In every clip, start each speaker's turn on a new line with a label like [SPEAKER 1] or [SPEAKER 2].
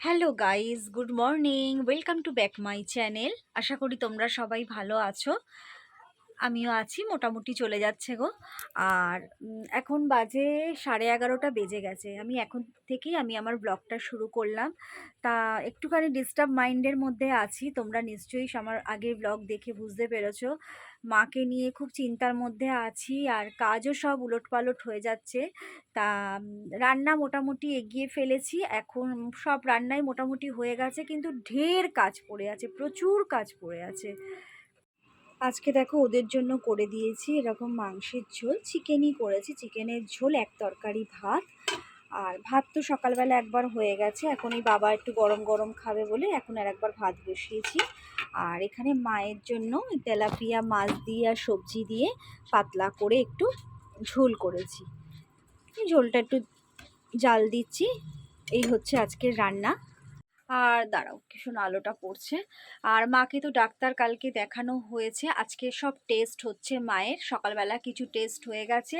[SPEAKER 1] Hello guys good morning. Welcome to back my channel. আশা করি তোমরা সবাই ভালো আছো। আমিও আছি, মোটামুটি চলে যাচ্ছে গো। আর এখন বাজে সাড়ে এগারোটা বেজে গেছে। আমি এখন থেকেই আমি আমার ব্লগটা শুরু করলাম। তা, একটুখানি ডিস্টার্ব মাইন্ডের মধ্যে আছি। তোমরা নিশ্চয়ই আমার আগের ব্লগ দেখে বুঝতে পেরেছ। মাকে নিয়ে খুব চিন্তার মধ্যে আছি আর কাজও সব উলটপালট হয়ে যাচ্ছে। তা রান্না মোটামুটি এগিয়ে ফেলেছি। এখন সব রান্নাই মোটামুটি হয়ে গেছে কিন্তু ঢের কাজ পড়ে আছে, প্রচুর কাজ পড়ে আছে। আজকে দেখো ওদের জন্য করে দিয়েছি এরকম মাংসের ঝোল। চিকেনই করেছি। চিকেনের ঝোল এক তরকারি ভাত। আর ভাত তো সকালবেলা একবার হয়ে গেছে। এখন এই বাবা একটু গরম গরম খাবে বলে এখন আর একবার ভাত বসিয়েছি। আর এখানে মায়ের জন্য তেলাপিয়া মাছ দিয়ে আর সবজি দিয়ে পাতলা করে একটু ঝোল করেছি। ঝোলটা একটু জাল দিচ্ছি। এই হচ্ছে আজকের রান্না। আর দাঁড়াও ভীষণ আলোটা পড়ছে। আর মাকে তো ডাক্তার কালকে দেখানো হয়েছে। আজকে সব টেস্ট হচ্ছে মায়ের। সকালবেলা কিছু টেস্ট হয়ে গেছে।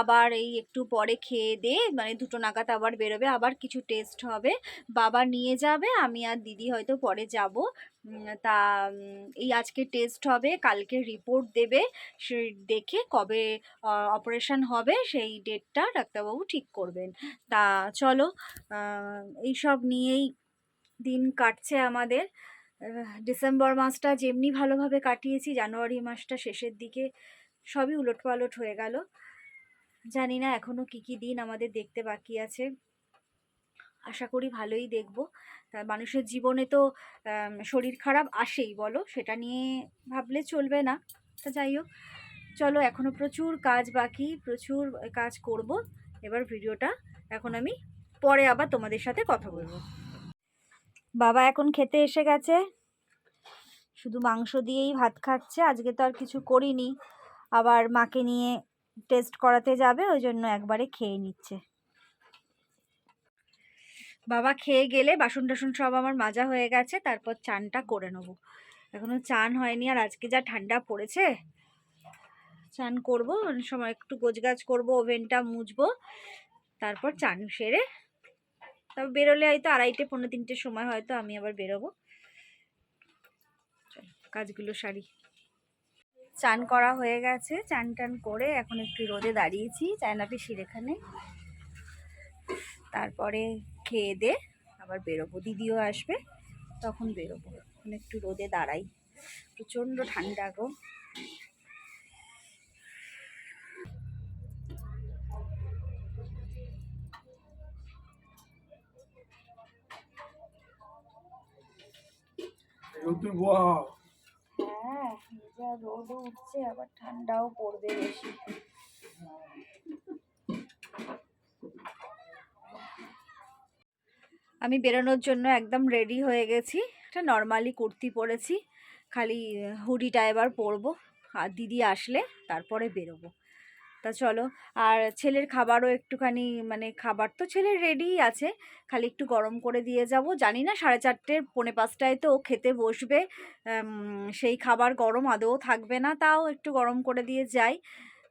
[SPEAKER 1] আবার এই একটু পরে খেয়ে দে মানে দুটো নাগাদ আবার বেরোবে, আবার কিছু টেস্ট হবে। বাবা নিয়ে যাবে, আমি আর দিদি হয়তো পরে যাব। তা এই আজকে টেস্ট হবে, কালকে রিপোর্ট দেবে। সে দেখে কবে অপারেশন হবে, সেই ডেটটা ডাক্তারবাবু ঠিক করবেন। তা, চলো এইসব নিয়েই দিন কাটছে আমাদের। ডিসেম্বর মাসটা যেমনি ভালোভাবে কাটিয়েছি, জানুয়ারি মাসটা শেষের দিকে সবই উলটপালট হয়ে গেল। জানি না এখনও কী কী দিন আমাদের দেখতে বাকি আছে। আশা করি ভালোই দেখব। মানুষের জীবনে তো শরীর খারাপ আসেই বলো, সেটা নিয়ে ভাবলে চলবে না। তা যাই হোক, চলো এখনও প্রচুর কাজ বাকি, প্রচুর কাজ করব। এবার ভিডিওটা এখন আমি পরে আবার তোমাদের সাথে কথা বলব। বাবা এখন খেতে এসে গেছে। শুধু মাংস দিয়েই ভাত খাচ্ছে, আজকে তো আর কিছু করিনি। আবার মাকে নিয়ে টেস্ট করাতে যাবে, ওই জন্য একবারে খেয়ে নিচ্ছে। বাবা খেয়ে গেলে বাসন টাসন সব আমার মাজা হয়ে গেছে, তারপর চানটা করে নেব। এখনও চান হয়নি, আর আজকে যা ঠান্ডা পড়েছে, চান করব সময় একটু গোছগাছ করব, ওভেনটা মুছবো, তারপর চান সেরে তবে বেরোলে হয়তো আড়াইটে পনেরো তিনটের সময় হয়তো আমি আবার বেরোবো। কাজগুলো সারি। চান করা হয়ে গেছে, চান টান করে এখন একটু রোদে দাঁড়িয়েছি চায়না পিসির এখানে। তারপরে খেয়ে দে, আবার বেরোবো। দিদিও আসবে, তখন বেরোবো। এখন একটু রোদে দাঁড়াই। প্রচণ্ড ঠান্ডা গো।
[SPEAKER 2] রোদে বাহ
[SPEAKER 1] হ্যাঁ যা রোদও উঠছে, আবার ঠান্ডাও পড়বে বেশি। আমি বেরোনোর জন্য একদম রেডি হয়ে গেছি। একটা নর্মালি কুর্তি পরেছি, খালি হুডিটা এবার পরবো। আর দিদি আসলে তারপরে বেরোবো। তা চলো। আর ছেলের খাবারও একটুখানি মানে খাবার তো ছেলের রেডিই আছে। খালি একটু গরম করে দিয়ে যাব। জানি না, সাড়ে চারটে, পৌনে পাঁচটায় তো খেতে বসবে। সেই খাবার গরম আদৌ থাকবে না, তাও একটু গরম করে দিয়ে যাই।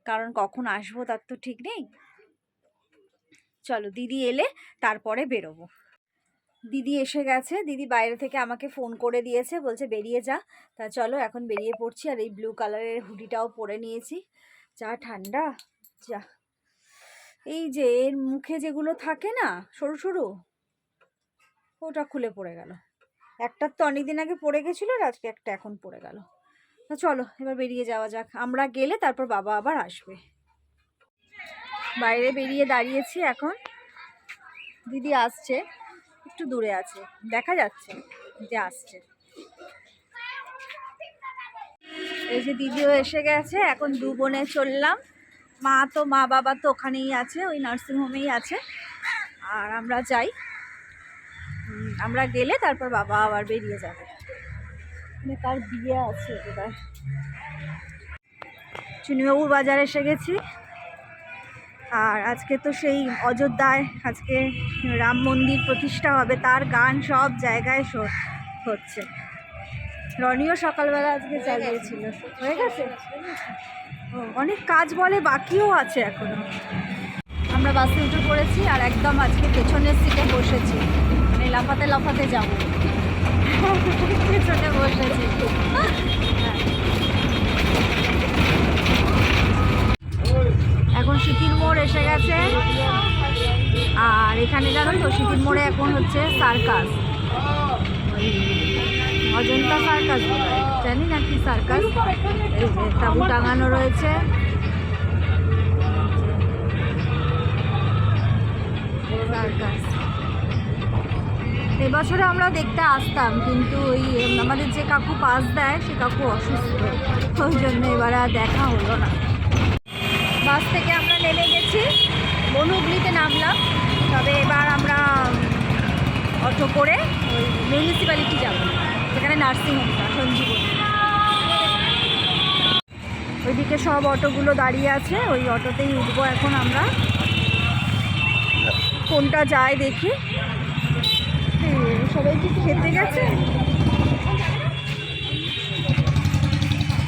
[SPEAKER 1] কারণ কখন আসব তার তো ঠিক নেই। চলো, দিদি এলে তারপরে বেরোবো। দিদি এসে গেছে। দিদি বাইরে থেকে আমাকে ফোন করে দিয়েছে, বলছে বেরিয়ে যা। তা চলো, এখন বেরিয়ে পড়ছি আর এই ব্লু কালারের হুডিটাও পরে নিয়েছি। যা ঠান্ডা? যা। এই যে, এর মুখে যেগুলো থাকে না, সরু সরু, ওটা খুলে পড়ে গেল। একটার তো অনেকদিন আগে পড়ে গেছিল আর আজকে একটা এখন পড়ে গেল। তা চলো, এবার বেরিয়ে যাওয়া যাক। আমরা গেলে তারপর বাবা আবার আসবে। বাইরে বেরিয়ে দাঁড়িয়েছি এখন। দিদি আসছে, একটু দূরে আছে। দেখা যাচ্ছে যে আসছে। এই যে দিদিও এসে গেছে, এখন দু বোনে চললাম। মা তো, মা বাবা তো ওখানেই আছে, ওই নার্সিংহোমেই আছে। আর আমরা যাই। আমরা গেলে তারপর বাবা আবার বেরিয়ে যাবে। মানে কার বিয়ে আছে এবার। চুনিবাবুর বাজার এসে গেছি। আর আজকে তো সেই অযোধ্যায়, আজকে রাম মন্দির প্রতিষ্ঠা হবে, তার গান সব জায়গায় হচ্ছে। রনিও সকালবেলা আজকে চালিয়েছিল হয়ে গেছে? ও, অনেক কাজ বলে বাকিও আছে এখনও। আমরা বাসে উঠে পড়েছি আর একদম আজকে পেছনের সিটে বসেছি। মানে লাফাতে লাফাতে যাব। পেছনে বসেছি। এখন সিকির মোড় এসে গেছে। আর এখানে জানো তো সিকির মোড়ে এখন হচ্ছে সার্কাস। অজন্তা সার্কাস জানি না কি সার্কাস। তাবু টাঙানো রয়েছে। সার্কাস। এবছরে আমরা দেখতে আসতাম, কিন্তু ওই আমাদের যে কাকু পাস দেয়, সে কাকু অসুস্থ। ওই জন্য এবার আর দেখা হলো না। বাস থেকে আমরা নেমে গেছি। বনহুগলিতে নামলাম। তবে এবার আমরা অটো করে ওই মিউনিসিপ্যালিটি যাব। যেখানে নার্সিংহোমটা সঞ্জীবনী ওইদিকে সব অটোগুলো দাঁড়িয়ে আছে, ওই অটোতেই উঠবো এখন আমরা। কোনটা যায় দেখি। সবাই কি খেতে গেছে?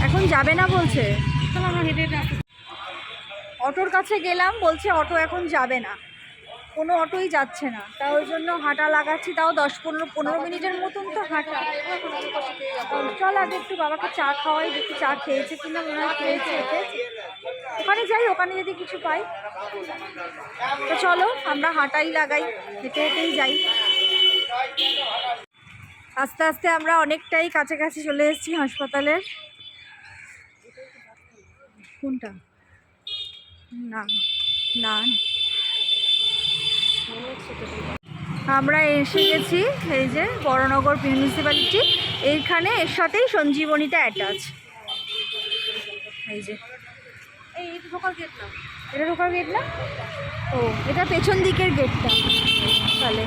[SPEAKER 1] এখন যাবে না বলছে। অটোর কাছে গেলাম, বলছে অটো এখন যাবে না। কোনো অটোই যাচ্ছে না। তা ওই জন্য হাঁটা লাগাচ্ছি, তাও দশ পনেরো পনেরো মিনিটের মতন তো হাঁটা। চল আগে একটু বাবাকে চা খাওয়াই, দেখি চা খেয়েছে কিনা, মনে হয় খেয়েছে। ওখানে যাই, ওখানে যদি কিছু পাই। তো চলো, আমরা হাঁটাই লাগাই, হেঁটে হেঁটেই যাই। আস্তে আস্তে আমরা অনেকটাই কাছাকাছি চলে এসেছি হাসপাতালের। কোনটা? না না। আমরা এসে গেছি এই যে বড়নগর মিউনিসিপ্যালিটি এইখানে এর সাথেই সঞ্জীবনীটা অ্যাটাচ এই যে।
[SPEAKER 2] এই ঢোকার গেট না।
[SPEAKER 1] এটা ঢোকার গেট না? ও এটা পেছন দিকের গেটটা তাহলে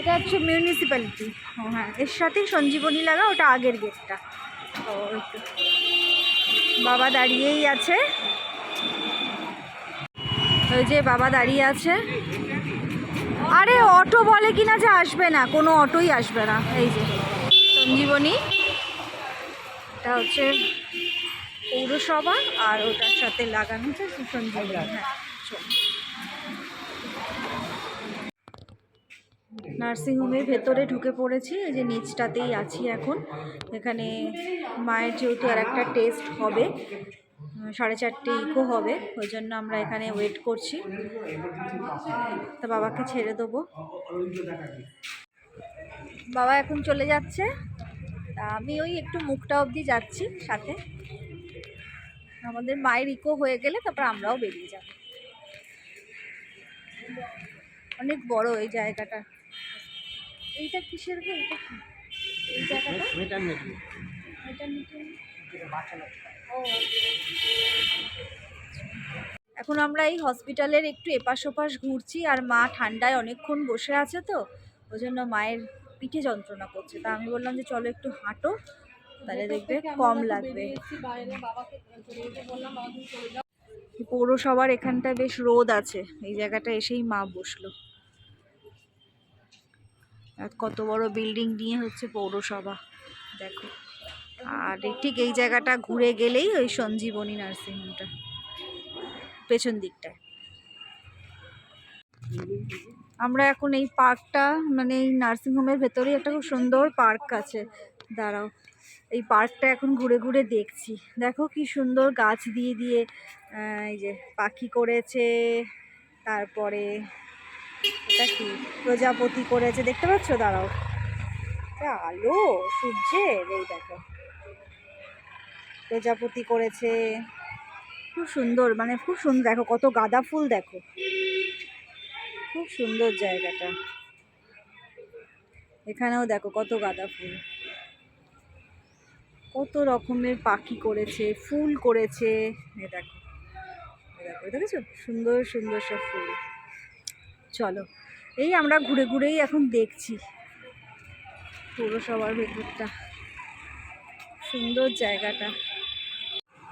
[SPEAKER 1] এটা হচ্ছে মিউনিসিপ্যালিটি ও হ্যাঁ এর সাথেই সঞ্জীবনী লাগা ওটা আগের গেটটা ও একটু বাবা দাঁড়িয়েই আছে। ওই যে বাবা দাঁড়িয়ে আছে। আরে অটো বলে কিনা যে আসবে না, কোনো অটোই আসবে না, এই যে। সঞ্জীবনী, এটা হচ্ছে পৌরসভা আর ওটার সাথে লাগানো হচ্ছে সঞ্জীবনী হ্যাঁ। নার্সিংহোমের ভেতরে ঢুকে পড়েছি, এই যে নিচটাতেই আছি এখন। এখানে মায়ের যেহেতু আর একটা টেস্ট হবে সাড়ে চারটে ইকো হবে ওই জন্য আমরা এখানে ওয়েট করছি। তা বাবাকে ছেড়ে দেবো। বাবা এখন চলে যাচ্ছে। আমি ওই একটু মুখটা অবধি যাচ্ছি সাথে। আমাদের মায়ের ইকো হয়ে গেলে তারপর আমরাও বেরিয়ে যাব। অনেক বড় এই জায়গাটা। এইটা কিসের গো? এটা কি? এই জায়গাটা? এখন আমরা এই হসপিটালের একটু এপাশ ওপাশ ঘুরছি আর মা ঠান্ডায় অনেকক্ষণ বসে আছে তো ওই জন্য মায়ের পিঠে যন্ত্রণা করছে। তা আমি বললাম যে চলো একটু হাঁটো তাহলে দেখবে কম লাগবে। পৌরসভার এখানটায় বেশ রোদ আছে এই জায়গাটা এসেই মা বসল। আর কত বড় বিল্ডিং নিয়ে হচ্ছে পৌরসভা দেখো। আর ঠিক এই জায়গাটা ঘুরে গেলেই ওই সঞ্জীবনী নার্সিংহোমটা, পেছন দিকটায়। আমরা এখন এই পার্কটা মানে এই নার্সিংহোমের ভেতরেই একটা খুব সুন্দর পার্ক আছে। দাঁড়াও, এই পার্কটা এখন ঘুরে ঘুরে দেখছি। দেখো কি সুন্দর গাছ দিয়ে দিয়ে এই যে পাখি করেছে, তারপরে এটা কি প্রজাপতি করেছে, দেখতে পাচ্ছ? দাঁড়াও। আলো, সূর্যের, এই দেখো। প্রজাপতি করেছে। খুব সুন্দর মানে খুব সুন্দর, দেখো কত গাঁদা ফুল, দেখো। খুব সুন্দর জায়গাটা। এখানেও দেখো কত গাঁদা ফুল। কত রকমের পাখি করেছে, ফুল করেছে। দেখো দেখো দেখেছ? সুন্দর সুন্দর সব ফুল। চলো, এই আমরা ঘুরে ঘুরেই এখন দেখছি পৌরসভার ভেতরটা। সুন্দর জায়গাটা।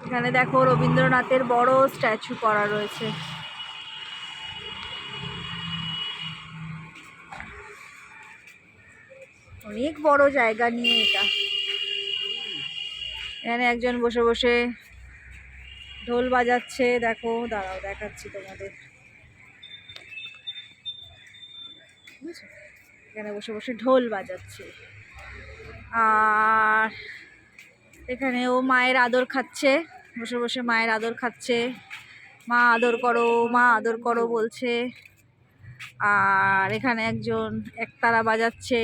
[SPEAKER 1] এখানে দেখো রবীন্দ্রনাথের বড় স্ট্যাচু করা রয়েছে। অনেক বড় জায়গা নিয়ে এটা। এখানে একজন বসে বসে ঢোল বাজাচ্ছে। দেখো, দাঁড়াও, দেখাচ্ছি তোমাদের। এখানে বসে বসে ঢোল বাজাচ্ছে। আর এখানে ও মায়ের আদর খাচ্ছে বসে বসে মায়ের আদর খাচ্ছে। মা আদর করো মা আদর করো বলছে। আর এখানে একজন একতারা বাজাচ্ছে।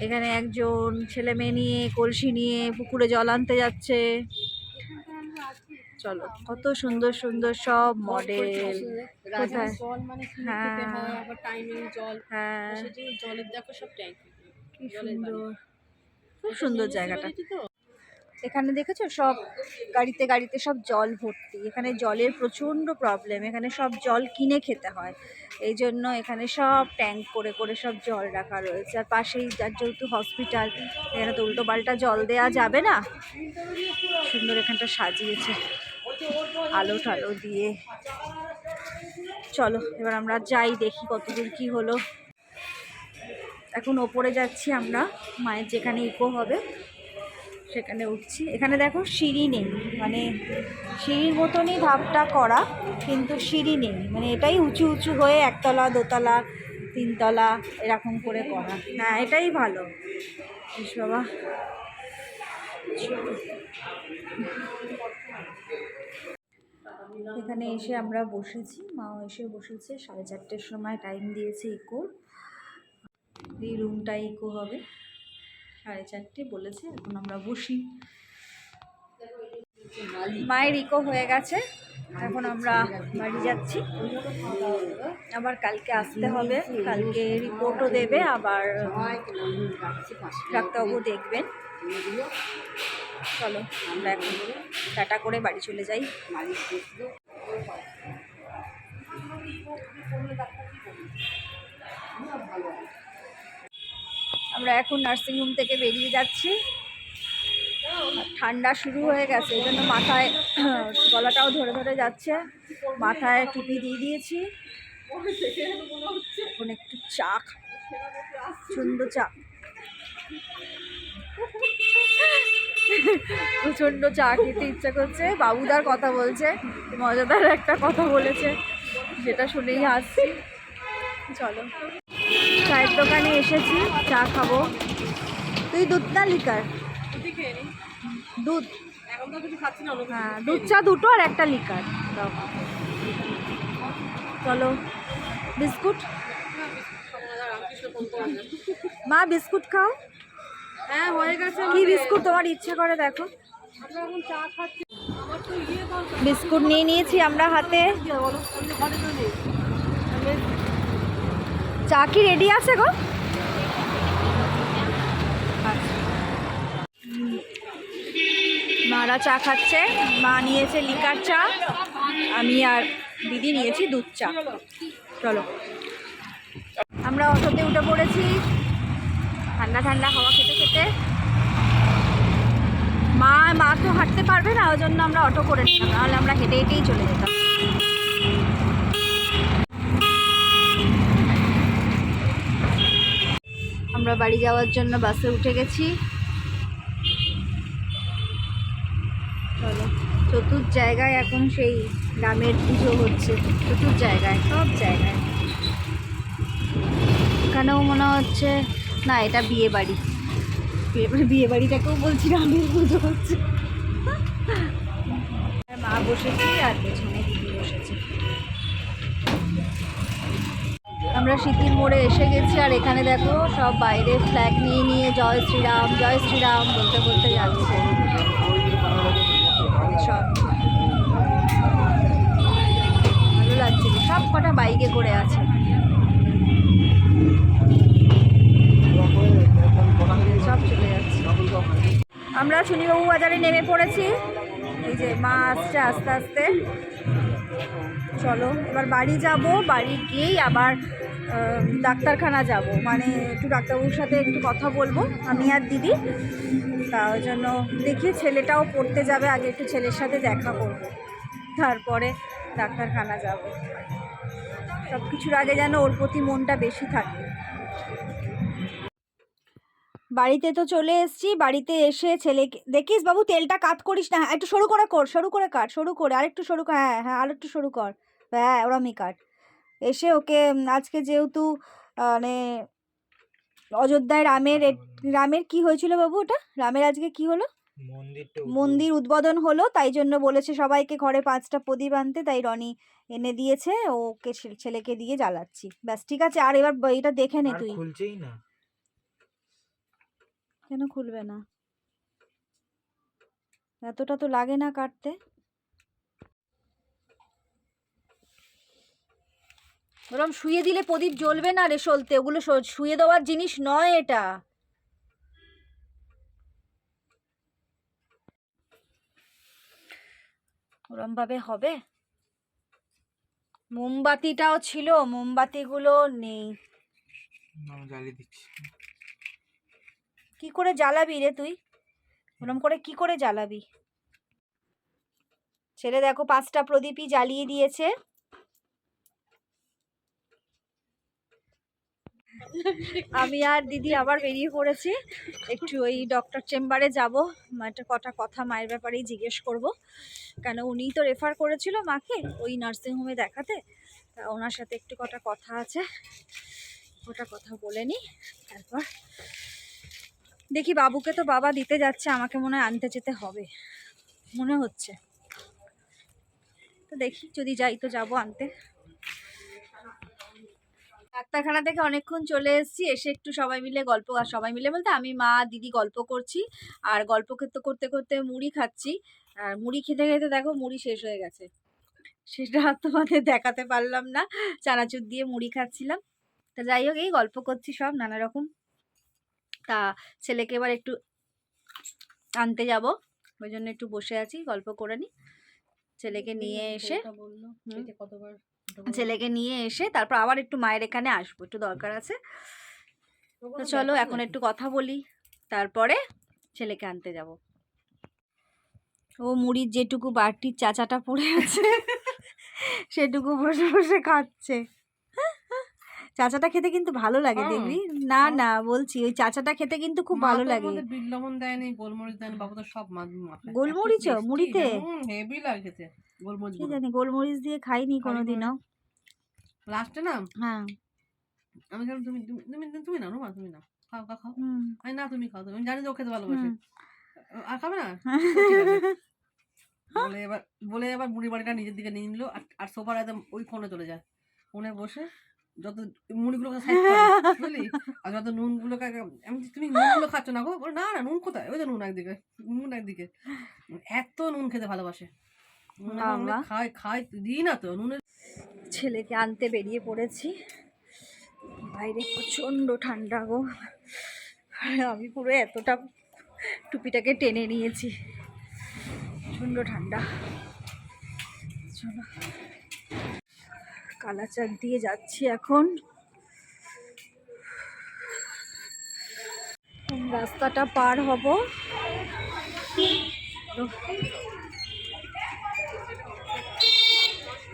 [SPEAKER 1] এখানে একজন ছেলে মেয়ে নিয়ে কলসি নিয়ে পুকুরে জল আনতে যাচ্ছে। চলো কত সুন্দর সুন্দর সব মডেল। কোথায়? হ্যাঁ।
[SPEAKER 2] হয়। জলের দেখো সব ট্যাঙ্ক।
[SPEAKER 1] খুব সুন্দর জায়গাটা। এখানে দেখেছ সব গাড়িতে গাড়িতে সব জল ভর্তি। এখানে জলের প্রচণ্ড প্রবলেম এখানে সব জল কিনে খেতে হয়। এই জন্য এখানে সব ট্যাঙ্ক করে করে সব জল রাখা রয়েছে। আর পাশেই যার যেহেতু হসপিটাল এখানে তো উল্টো পাল্টা জল দেওয়া যাবে না? সুন্দর এখানটা সাজিয়েছে, আলো টালো দিয়ে। চলো, এবার আমরা যাই, দেখি কতদূর কি হলো। এখন ওপরে যাচ্ছি আমরা, মায়ের যেখানে ইকো হবে। সেখানে উঠছি। এখানে দেখো সিঁড়ি নেই মানে সিঁড়ির মতনই ধাপটা করা, কিন্তু সিঁড়ি নেই। মানে এটাই উঁচু উঁচু হয়ে একতলা, দোতলা, তিনতলা এরকম করে করা। হ্যাঁ এটাই ভালো। ইস বাবা। এখানে এসে আমরা বসেছি। মাও এসে বসেছে। সাড়ে চারটের সময় টাইম দিয়েছে ইকোর এই রুমটা ইকো হবে। সাড়ে চারটে বলেছে, এখন আমরা বসি। মায়ের ইকো হয়ে গেছে, এখন আমরা বাড়ি যাচ্ছি। আবার কালকে আসতে হবে, কালকে রিপোর্টও দেবে, আবার ডাক্তারবাবু দেখবেন। চলো, আমরা এখন টাটা করে বাড়ি চলে যাই। আমরা এখন নার্সিংহোম থেকে বেরিয়ে যাচ্ছি। ঠান্ডা শুরু হয়ে গেছে, এই জন্য মাথায় গলাটাও ধরে ধরে যাচ্ছে। মাথায় টুপি দিয়ে দিয়েছি। এখন একটু চা প্রচণ্ড চা। প্রচণ্ড চা খেতে ইচ্ছা করছে। বাবুদার কথা বলছে, মজাদার একটা কথা বলেছে। যেটা শুনেই হাসছি। চলো। চায়ের দোকানে এসেছি চা খাব। তুই দুধ না লিকার? দুধ? হ্যাঁ দুধ চা দুটো আর একটা লিকার। চলো বিস্কুট। মা বিস্কুট খাও।
[SPEAKER 2] হ্যাঁ হয়ে গেছে
[SPEAKER 1] কি বিস্কুট তোমার ইচ্ছে করে দেখো।
[SPEAKER 2] ইয়ে
[SPEAKER 1] বিস্কুট নিয়ে নিয়েছি আমরা হাতে
[SPEAKER 2] কি হবে বলো আমি ঘরে তো নেই
[SPEAKER 1] চা কি রেডি আছে গো? মারা চা খাচ্ছে, মা নিয়েছে লিকার চা, আমি আর দিদি নিয়েছি দুধ চা। চলো। আমরা অটোতে উঠে পড়েছি। ঠান্ডা ঠান্ডা হাওয়া খেতে খেতে। মা মা তো হাঁটতে পারবে না, ওই জন্য আমরা অটো করে নিলাম, নাহলে আমরা হেঁটে হেঁটেই চলে যেতাম। আমরা বাড়ি যাওয়ার জন্য বাসে উঠে গেছি। চলো চতুর জায়গায় এখন সেই গ্রামের পুজো হচ্ছে। চতুর জায়গায়, সব জায়গায়। এখানেও মনে হচ্ছে, না, এটা বিয়ে বাড়ি। বিয়ে- বিয়ে বাড়িটাকেও বলছি, গ্রামের পুজো হচ্ছে। মা বসেছি আর পেছনে আমরা শীতির মোড়ে এসে গেছি আর এখানে দেখো সব বাইরে ফ্ল্যাগ নিয়ে নিয়ে জয় শ্রীরাম জয় শ্রীরাম বলতে বলতে যাচ্ছে। ভালো লাগছে সব কটা বাইকে করে আছে। সব চলে যাচ্ছে। আমরা চুনিবাবু বাজারে নেমে পড়েছি। এই যে মা আসছে আস্তে আস্তে। চলো, এবার বাড়ি যাব। বাড়ি গিয়েই আবার ডাক্তারখানা যাব। মানে একটু ডাক্তারবাবুর সাথে একটু কথা বলব আমি আর দিদি। তা ওই জন্য দেখি ছেলেটাও পড়তে যাবে আগে একটু ছেলের সাথে দেখা করব। তারপরে ডাক্তারখানা যাব। সব কিছুর আগে যেন ওর প্রতি মনটা বেশি থাকে। বাড়িতে তো চলে এসেছি বাড়িতে এসে ছেলেকে দেখিস বাবু তেলটা কাট করিস না হ্যাঁ, একটু সরু করে কর সরু করে কাট সরু করে আর একটু সরু হ্যাঁ হ্যাঁ আরেকটু সরু কর। হ্যাঁ ওরমই কাট। এসে ওকে আজকে যেহেতু মানে অযোধ্যায় রামের রামের কি হয়েছিল বাবু ওটা? রামের আজকে কি হলো? মন্দির উদ্বোধন। হলো তাই জন্য বলেছে সবাইকে ঘরে পাঁচটা প্রদীপ আনতে তাই রনি এনে দিয়েছে ওকে ছেলেকে দিয়ে জ্বালাচ্ছি। ব্যাস ঠিক আছে আর এবার এটা দেখে নে তুই।
[SPEAKER 3] খুলছেই না।
[SPEAKER 1] কেন খুলবে না? এতটা তো লাগে না কাটতে। ওরম শুয়ে দিলে প্রদীপ জ্বলবে না রে সলতে ওগুলো শুয়ে দেওয়ার জিনিস নয় এটা। ওরম ভাবে হবে? মোমবাতিটাও ছিল মোমবাতিগুলো নেই।
[SPEAKER 3] জ্বালিয়ে দিচ্ছি।
[SPEAKER 1] কি করে জ্বালাবি রে তুই? ওরম করে কি করে জ্বালাবি? ছেলে দেখো পাঁচটা প্রদীপই জ্বালিয়ে দিয়েছে। আমি আর দিদি আবার বেরিয়ে পড়েছি। একটু ওই ডক্টর চেম্বারে যাব। একটা কটা কথা মায়ের ব্যাপারেই জিজ্ঞেস করব। কেন উনিই তো রেফার করেছিল মাকে ওই নার্সিংহোমে দেখাতে। তা ওনার সাথে একটু কটা কথা আছে। ওটা কথা বলে নিই তারপর দেখি বাবুকে তো বাবা দিতে যাচ্ছে, আমাকে মনে হয় আনতে যেতে হবে। মনে হচ্ছে। তো দেখি, যদি যাই তো যাব আনতে। ডাক্তারখানা থেকে অনেকক্ষণ চলে এসেছি এসে একটু সবাই মিলে গল্প আর সবাই মিলে বলতে আমি মা দিদি গল্প করছি আর গল্প করতে করতে করতে মুড়ি খাচ্ছি। আর মুড়ি খেতে খেতে দেখো মুড়ি শেষ হয়ে গেছে। সেটা তোমাদের দেখাতে পারলাম না চানাচুর দিয়ে মুড়ি খাচ্ছিলাম। তা যাই হোক এই গল্প করছি সব নানা রকম। তা ছেলেকে এবার একটু আনতে যাব ওই জন্য একটু বসে আছি গল্প করে নি। ছেলেকে নিয়ে এসে
[SPEAKER 2] কতবার
[SPEAKER 1] ছেলেকে নিয়ে এসে তারপর আবার একটু মায়ের এখানে আসব একটু দরকার আছে। তো চলো এখন একটু কথা বলি তারপরে ছেলেকে আনতে যাব। ও মুড়ির যেটুকু বাটির চাচাটা পড়ে আছে সেটুকু বসে বসে খাচ্ছে। চাচাটা খেতে কিন্তু ভালো লাগে
[SPEAKER 2] হ্যাঁ।
[SPEAKER 1] দেখবি? না না বলছি ওই চাচাটা খেতে কিন্তু খুব ভালো লাগে।
[SPEAKER 2] গোলমরিচ tasty,
[SPEAKER 1] মুড়িতে?
[SPEAKER 2] হেভি লাগে খেতে। গোলমরিচ
[SPEAKER 1] কি জানি গোলমরিচ দিয়ে খাইনি কোনোদিনও।
[SPEAKER 2] লাস্টে না?
[SPEAKER 1] হ্যাঁ।
[SPEAKER 2] আমি বললাম তুমি তুমি তুমি- না রুমা তুমি না খাও খাও খাও। আমি না তুমি খাও তুমি। জানি তো খেতে ভালোবাসে। আর খাবে না? বলে এবার বলে এবার বাড়িটা নিজের দিকে নিয়ে নিল আর- সোফার একদম ওই কোণে চলে যায়। কোণে বসে যত মুড়িগুলোকে বুঝলি? আর যত নুনগুলোকে আগে- আমি তুমি নুনগুলো খাচ্ছ না গো? না না নুন কোথায়? ওই তো নুন একদিকে নুন একদিকে। এত নুন খেতে ভালোবাসে। খায় খায় দিই না তো নুনের
[SPEAKER 1] ছেলেকে আনতে বেরিয়ে পড়েছি। বাইরে প্রচণ্ড ঠান্ডা গো। আর আমি পুরো এতটা টুপিটাকে টেনে নিয়েছি। প্রচণ্ড ঠান্ডা। চলো কালাচাক দিয়ে যাচ্ছি এখন রাস্তাটা পার হব তো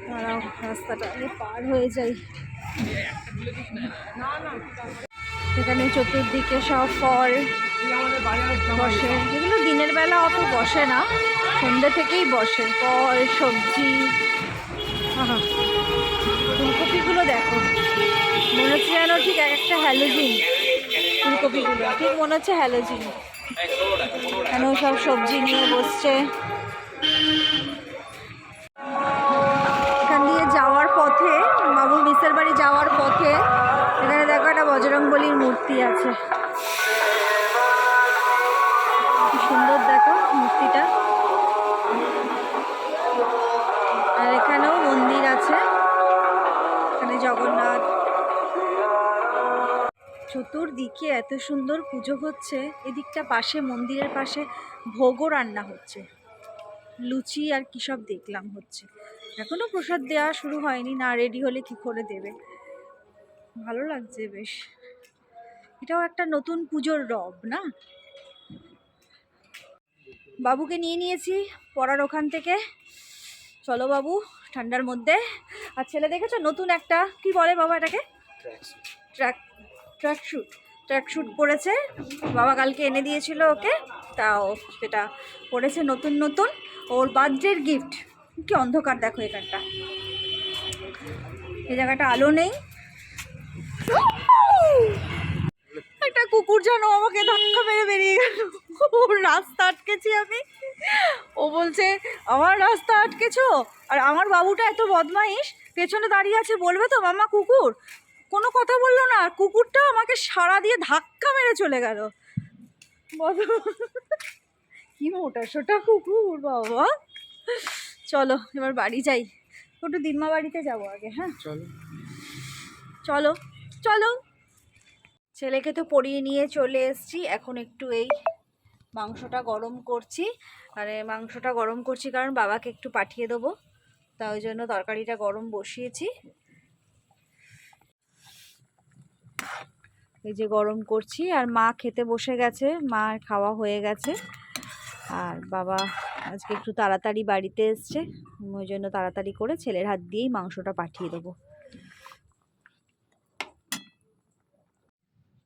[SPEAKER 1] দাঁড়াও রাস্তাটা আগে পার হয়ে যাই। এখানে চতুর্দিকে সব ফল, বসে। এগুলো দিনের বেলা অত বসে না, সন্ধ্যে থেকেই বসে। ফল, সবজি। ফুলকপিগুলো দেখো। মনে হচ্ছে যেন ঠিক এক একটা হ্যালোজিন। ফুলকপিগুলো, ঠিক মনে হচ্ছে হ্যালোজিন। কেন সব সবজি নিয়ে বসছে। চতুর্দিকে এত সুন্দর পুজো হচ্ছে এদিকটা পাশে মন্দিরের পাশে ভোগও রান্না হচ্ছে। লুচি আর কী সব দেখলাম হচ্ছে। এখনও প্রসাদ দেওয়া শুরু হয়নি না রেডি হলে কি করে দেবে? ভালো লাগছে বেশ। এটাও একটা নতুন পুজোর রব না? বাবুকে নিয়ে নিয়েছি পড়ার ওখান থেকে। চলো বাবু ঠান্ডার মধ্যে। আর ছেলে দেখেছ? নতুন একটা কি বলে বাবা এটাকে? Track track suit track suit পরেছে। বাবা কালকে এনে দিয়েছিল ওকে। তাও সেটা পরেছে নতুন নতুন। ওর বার্থডের গিফট কি অন্ধকার দেখো এখানটা এই জায়গাটা আলো নেই। একটা কুকুর যেন আমাকে ধাক্কা মেরে বেরিয়ে গেল। ওর রাস্তা আটকেছি আমি। ও বলছে, আমার রাস্তা আটকেছো? আর আমার বাবুটা এত বদমাইশ, পেছনে দাঁড়িয়ে আছে, বলবে তো, মামা, কুকুর। কোনো কথা বলল না আর কুকুরটা আমাকে সারা দিয়ে ধাক্কা মেরে চলে গেল। বলো। কি মোটা সোটা কুকুর বাবা। চলো এবার বাড়ি যাই। একটু দিম্মা বাড়িতে যাব আগে হ্যাঁ?
[SPEAKER 3] চলো।
[SPEAKER 1] চলো চলো। ছেলেকে তো পরিয়ে নিয়ে চলে এসেছি এখন একটু এই মাংসটা গরম করছি। মানে মাংসটা গরম করছি কারণ বাবাকে একটু পাঠিয়ে দেবো। তা ওই জন্য তরকারিটা গরম বসিয়েছি। এই যে গরম করছি, আর মা খেতে বসে গেছে, মার খাওয়া হয়ে গেছে। আর বাবা আজকে একটু তাড়াতাড়ি বাড়িতে এসছে, ওই জন্য তাড়াতাড়ি করে ছেলের হাত দিয়েই মাংসটা পাঠিয়ে দেবো।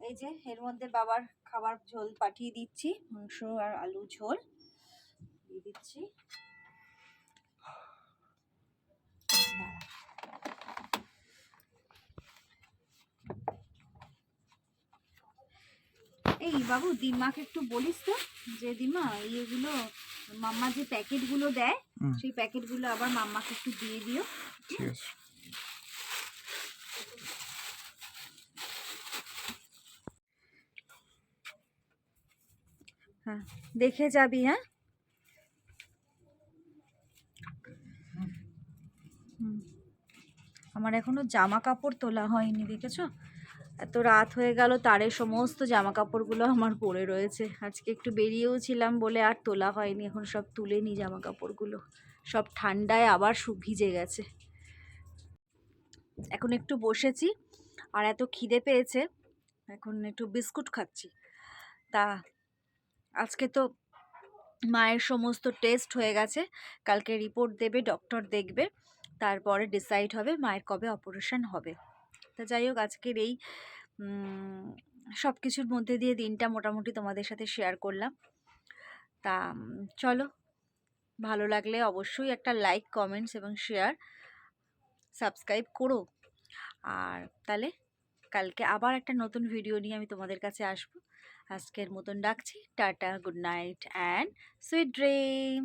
[SPEAKER 1] এই যে এর মধ্যে বাবার খাবার ঝোল পাঠিয়ে দিচ্ছি, মাংস আর আলু ঝোল। দিয়ে দিচ্ছি। এই বাবু দিমাকে একটু বলিস তো যে দিমা ইয়েগুলো মাম্মা যে প্যাকেটগুলো দেয়। সেই প্যাকেটগুলো আবার মাম্মাকে একটু দিয়ে দিও
[SPEAKER 3] ঠিক আছে
[SPEAKER 1] হ্যাঁ দেখে যাবি হ্যাঁ। আমার এখনও জামা কাপড় তোলা হয়নি দেখেছ এত রাত হয়ে গেল তারে সমস্ত জামা কাপড়গুলো আমার পরে রয়েছে। আজকে একটু বেরিয়েও ছিলাম বলে আর তোলা হয়নি, এখন সব তুলে নি জামা কাপড়গুলো সব ঠান্ডায় আবার ভিজে গেছে। এখন একটু বসেছি, আর এত খিদে পেয়েছে, এখন একটু বিস্কুট খাচ্ছি। তা, আজকে তো মায়ের সমস্ত টেস্ট হয়ে গেছে, কালকে রিপোর্ট দেবে, ডক্টর দেখবে, তারপরে ডিসাইড হবে মায়ের কবে অপারেশন হবে। তা যাই হোক, আজকের এই সব কিছুর মধ্যে দিয়ে দিনটা মোটামুটি তোমাদের সাথে শেয়ার করলাম। তা, চলো, ভালো লাগলে অবশ্যই একটা লাইক কমেন্টস এবং শেয়ার সাবস্ক্রাইব করো। আর তাহলে, কালকে আবার একটা নতুন ভিডিও নিয়ে আমি তোমাদের কাছে আসব। আজকের মতন ডাকছি tata good night and sweet dream